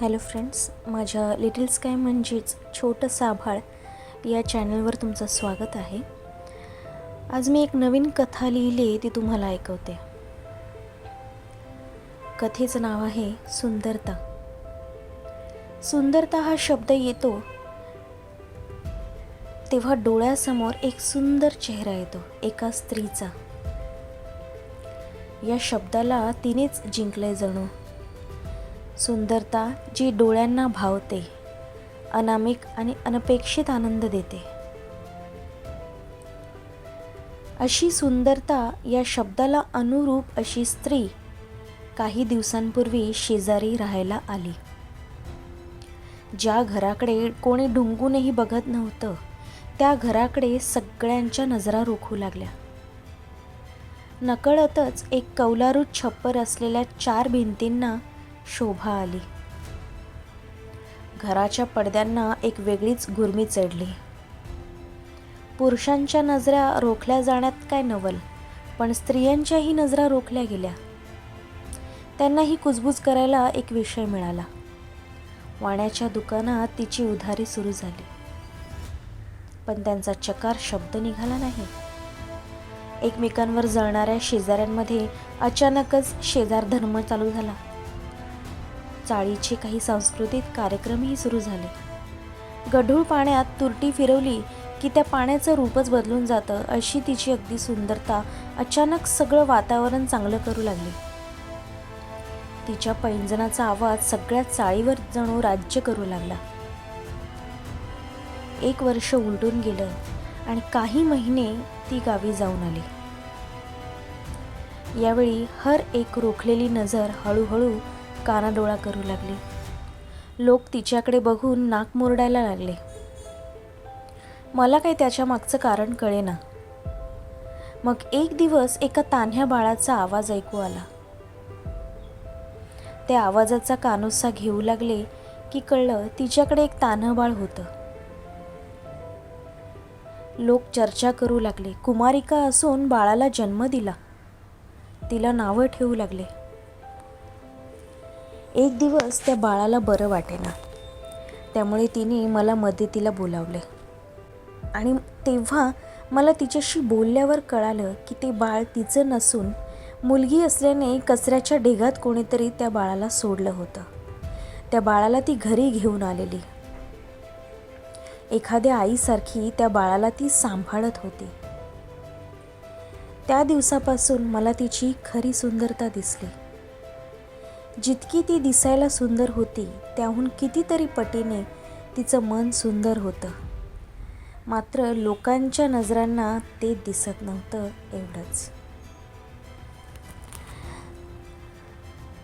Hello friends माझ्या little sky म्हणजेच छोटं आभाळ या चॅनलवर तुमचं स्वागत आहे. आज मी एक नवीन कथा लिहिली आहे ती तुम्हाला ऐकवते. कथेचं नाव आहे सुंदरता. सुंदरता हा शब्द येतो तेव्हा डोळ्यासमोर एक सुंदर चेहरा येतो एका स्त्रीचा. या शब्दाला तिनेच जिंकलंय जणू. सुंदरता जी डोळ्यांना भावते अनामिक आणि अनपेक्षित आनंद देते. अशी सुंदरता या शब्दाला अनुरूप अशी स्त्री काही दिवसांपूर्वी शेजारी राहायला आली. ज्या घराकडे कोणी ढुंगूनही बघत नव्हतं त्या घराकडे सगळ्यांच्या नजरा रोखू लागल्या. नकळतच एक कौलारू छप्पर असलेल्या चार भिंतींना शोभा आली. घराच्या पडद्यांना एक वेगळीच गुरमी चढली. पुरुषांच्या नजरा रोखल्या जाण्यात काय नवल पण स्त्रियांच्याही नजरा रोखल्या गेल्या. त्यांनाही कुजबूज करायला एक विषय मिळाला. वाण्याच्या दुकानात तिची उधारी सुरू झाली. पण त्यांचा चकार शब्द निघाला नाही. एकमेकांवर जळणाऱ्या शेजाऱ्यांमध्ये अचानकच शेजार धर्म चालू झाला. चाळीचे काही सांस्कृतिक कार्यक्रमही सुरू झाले. गढूळ पाण्यात तुरटी फिरवली की त्या पाण्याचं रूपच बदलून जातं अशी तिची अगदी सुंदरता अचानक सगळं वातावरण चांगलं करू लागली. तिच्या पैंजणाचा आवाज सगळ्या चाळीवर जणू राज्य करू लागला. एक वर्ष उलटून गेलं आणि काही महिने ती गावी जाऊन आली. यावेळी हर एक रोखलेली नजर हळूहळू कानाडोळा करू लागली. लोक तिच्याकडे बघून नाक मुरडायला लागले. मला काही त्याच्या मागचं कारण कळेना. मग एक दिवस एका तान्ह्या बाळाचा आवाज ऐकू आला. त्या आवाजाचा कानुसा घेऊ लागले की कळलं तिच्याकडे एक तान्हं बाळ होतं. लोक चर्चा करू लागले. कुमारिका असून बाळाला जन्म दिला. तिला नावं ठेवू लागले. एक दिवस त्या बाळाला बरं वाटेना. त्यामुळे तिने मला मदतीला बोलावले. आणि तेव्हा मला तिच्याशी बोलल्यावर कळालं की ते बाळ तिचं नसून मुलगी असल्याने कचऱ्याच्या ढेगात कोणीतरी त्या बाळाला सोडलं होतं. त्या बाळाला ती घरी घेऊन आलेली. एखाद्या आईसारखी त्या बाळाला ती सांभाळत होती. त्या दिवसापासून मला तिची खरी सुंदरता दिसली. जितकी ती दिसायला सुंदर होती त्याहून कितीतरी पटीने तिचं मन सुंदर होतं. मात्र लोकांच्या नजरांना ते दिसत नव्हतं एवढंच.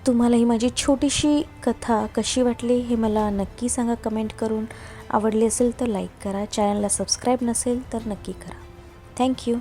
तुम्हाला ही माझी छोटीशी कथा कशी वाटली हे मला नक्की सांगा कमेंट करून. आवडली असेल तर लाईक करा चॅनलला सबस्क्राईब नसेल तर नक्की करा. थँक्यू